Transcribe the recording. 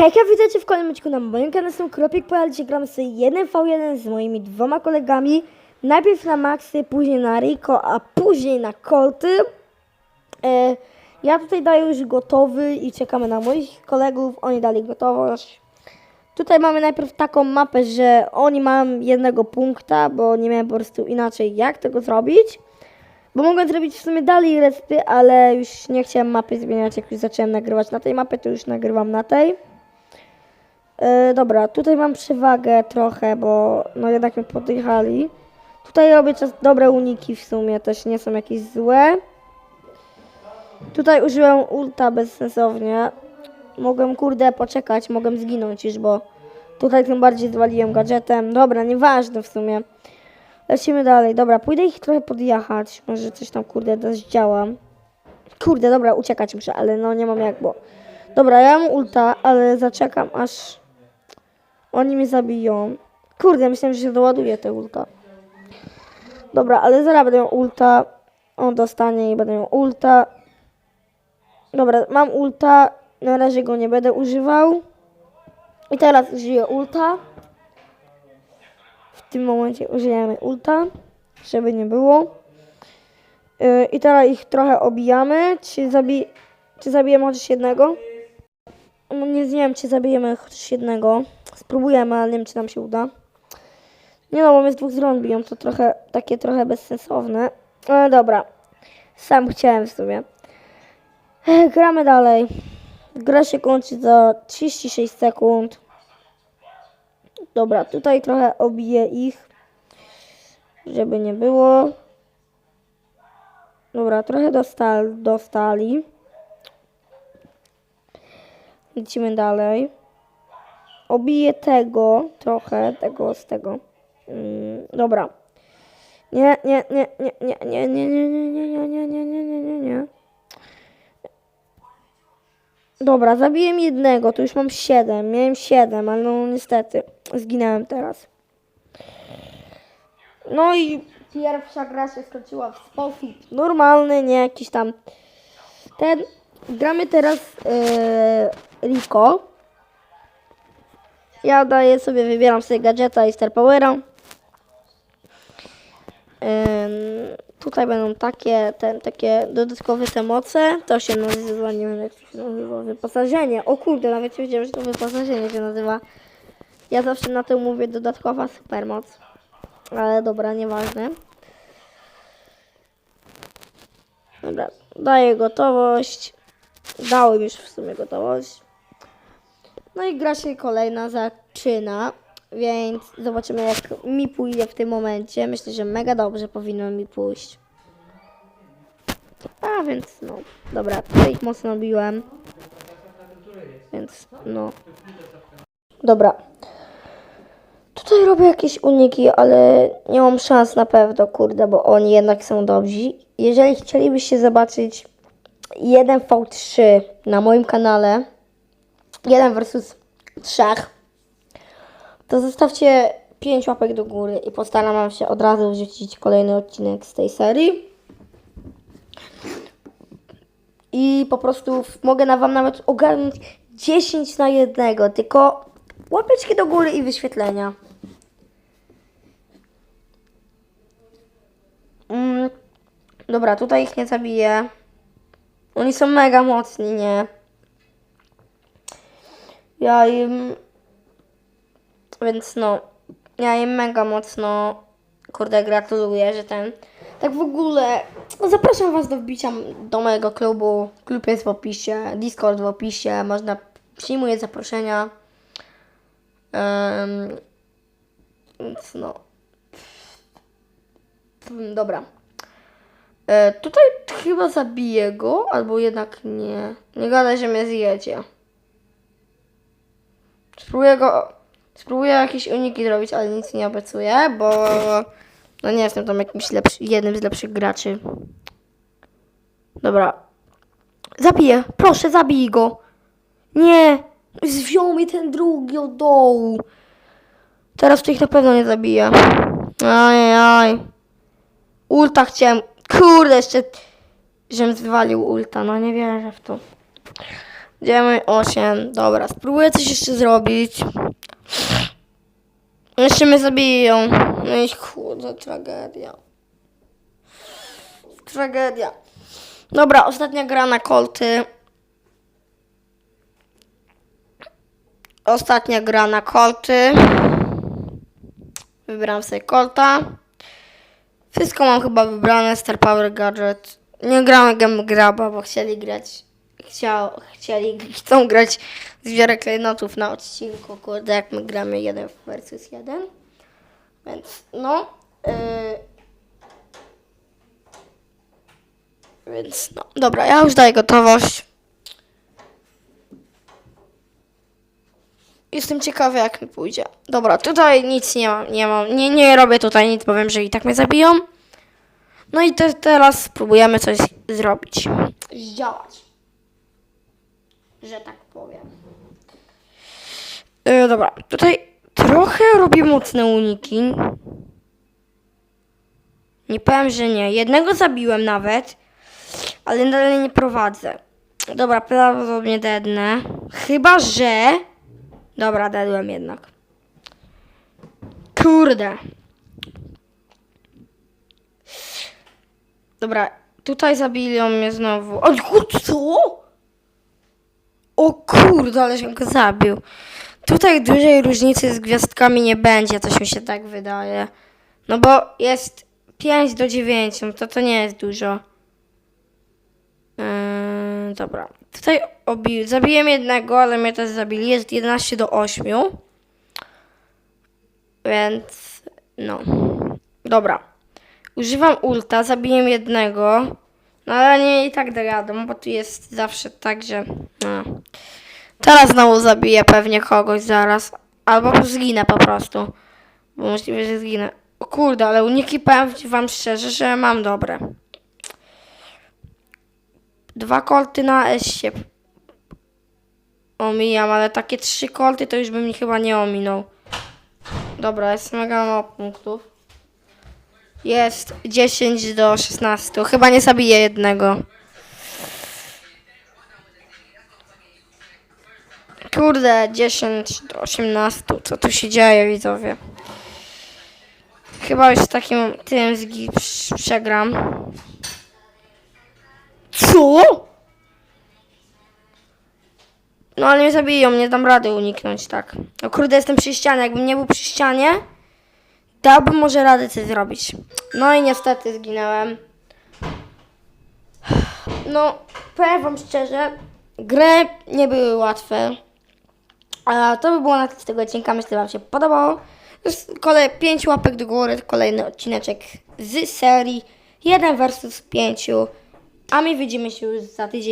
Hejka, witajcie w kolejnym odcinku na moim kanale, jestem Kropik, dzisiaj gramy sobie 1v1 z moimi dwoma kolegami. Najpierw na Maxy, później na Rico, a później na Colty. E, ja tutaj daję już gotowy i czekamy na moich kolegów, oni dali gotowość. Tutaj mamy najpierw taką mapę, że oni mają jednego punkta, bo nie miałem po prostu inaczej jak tego zrobić. Bo mogłem zrobić w sumie dalej respy, ale już nie chciałem mapy zmieniać, jak już zacząłem nagrywać na tej mapie, to już nagrywam na tej. E, dobra, tutaj mam przewagę trochę, bo no jednak mnie podjechali. Tutaj robię czas dobre uniki w sumie, też nie są jakieś złe. Tutaj użyłem ulta bezsensownie. Mogłem kurde poczekać, mogłem zginąć już, bo tutaj tym bardziej zwaliłem gadżetem. Dobra, nieważne w sumie. Lecimy dalej. Dobra, pójdę ich trochę podjechać. Może coś tam kurde zdziałam. Kurde, dobra, uciekać muszę, ale no nie mam jak, bo... Dobra, ja mam ulta, ale zaczekam aż oni mnie zabiją. Kurde, myślałem, że się doładuje te ulta. Dobra, ale zaraz będę ulta. On dostanie i będę miał ulta. Dobra, mam ulta. Na razie go nie będę używał. I teraz użyję ulta. W tym momencie użyjemy ulta, żeby nie było. Yy, I teraz ich trochę obijamy. Czy, zabi czy zabijemy chociaż jednego? No nie wiem, czy zabijemy chociaż jednego. Spróbujemy, ale nie wiem, czy nam się uda. Nie no, mnie z dwóch stron biją, to trochę, takie trochę bezsensowne. Ale dobra. Sam chciałem w sumie. Ech, gramy dalej. Gra się kończy za 36 sekund. Dobra, tutaj trochę obiję ich. Żeby nie było. Dobra, trochę dostal, dostali. Lecimy dalej. Obiję tego trochę, tego z tego. Mm, dobra. Nie, nie, nie, nie, nie, nie, nie, nie, nie, nie, nie, nie, nie, nie, nie, nie. Dobra, zabiłem jednego, to już mam siedem. Miałem siedem, ale no niestety zginąłem teraz. No i pierwsza gra się skończyła w sposób normalny, nie jakiś tam ten. Gramy teraz yy, Rico. Ja daję sobie, wybieram sobie gadżeta i Star Powera. Tutaj będą takie, ten, takie dodatkowe te moce. To się nazywa, nie wiem jak to się nazywa, wyposażenie. O kurde, nawet nie wiedziałem, że to wyposażenie się nazywa. Ja zawsze na to mówię dodatkowa supermoc. Ale dobra, nieważne. Dobra, daję gotowość. Dałem już w sumie gotowość. No i gra się kolejna zaczyna, więc zobaczymy jak mi pójdzie w tym momencie. Myślę, że mega dobrze powinno mi pójść. A więc no, dobra, tutaj ich mocno biłem. Więc no. Dobra. Tutaj robię jakieś uniki, ale nie mam szans na pewno, kurde, bo oni jednak są dobrzy. Jeżeli chcielibyście zobaczyć 1v3 na moim kanale, 1 versus 3, to zostawcie 5 łapek do góry i postaram się od razu wrzucić kolejny odcinek z tej serii. I po prostu mogę na Wam nawet ogarnąć 10 na jednego, tylko łapeczki do góry i wyświetlenia. Mm, dobra, tutaj ich nie zabiję. Oni są mega mocni, nie? Ja im... Więc no, ja im mega mocno, kurde, gratuluję, że ten... Tak w ogóle, zapraszam Was do wbicia do mojego klubu. Klub jest w opisie, Discord w opisie, można, przyjmuję zaproszenia. Em, więc no. Dobra. E, tutaj chyba zabiję go, albo jednak nie. Nie gadaj, że mnie zjedzie. Spróbuję go. Spróbuję jakieś uniki zrobić, ale nic nie obiecuję, bo no nie jestem tam jakimś jednym z lepszych graczy. Dobra. Zabiję. Proszę, zabij go. Nie. Wziął mi ten drugi od dołu. Teraz to ich na pewno nie zabiję. Ajaj. Ulta chciałem. Kurde, jeszcze. Żem zwalił ulta. No nie wierzę w to. Idziemy 8. Dobra, spróbuję coś jeszcze zrobić. Jeszcze mnie zabiją. No i kurde, tragedia. Tragedia. Dobra, ostatnia gra na kolty. Ostatnia gra na kolty. Wybieram sobie kolta. Wszystko mam chyba wybrane, Star Power Gadget. Nie gramy Game Graba, bo chcieli grać. Chciał, chcieli, chcą grać zbiorę klejnotów na odcinku, kurde, jak my gramy jeden versus jeden. Więc no. Yy, więc no, dobra, ja już daję gotowość. Jestem ciekawy, jak mi pójdzie. Dobra, tutaj nic nie mam, nie mam, nie, nie robię tutaj nic, bo wiem, że i tak mnie zabiją. No i te, teraz spróbujemy coś zrobić. Zdziałać. Że tak powiem. Yy, dobra, tutaj trochę robię mocne uniki. Nie powiem, że nie. Jednego zabiłem nawet, ale dalej nie prowadzę. Dobra, prawdopodobnie dednę. Chyba, że... Dobra, dedłem jednak. Kurde. Dobra, tutaj zabili mnie znowu. O co? O kurde, ale się go zabił. Tutaj dużej różnicy z gwiazdkami nie będzie, coś mi się tak wydaje. No bo jest 5 do 9, no to to nie jest dużo. Yy, dobra. Tutaj obi- zabiłem jednego, ale mnie też zabili. Jest 11 do 8. Więc no. Dobra. Używam ulta, zabiłem jednego. No ale nie i tak dojadę, bo tu jest zawsze tak, że. No. Teraz znowu zabiję pewnie kogoś zaraz. Albo zginę po prostu. Bo możliwe, że zginę. O kurde, ale uniki powiem wam szczerze, że mam dobre. Dwa kolty na S się omijam, ale takie trzy kolty to już bym chyba nie ominął. Dobra, jest mega mało punktów. Jest 10 do 16. Chyba nie zabiję jednego. Kurde, 10 do 18. Co tu się dzieje, widzowie? Chyba już takim tym przegram. Co? No ale nie zabiją, nie dam rady uniknąć, tak. O kurde, jestem przy ścianie. Jakbym nie był przy ścianie, dałbym może radę coś zrobić. No i niestety zginąłem. No, powiem wam szczerze, gry nie były łatwe. A to by było na tyle z tego odcinka. Myślę, że wam się podobało. Kolej 5 łapek do góry, kolejny odcineczek z serii 1 versus 5. A my widzimy się już za tydzień.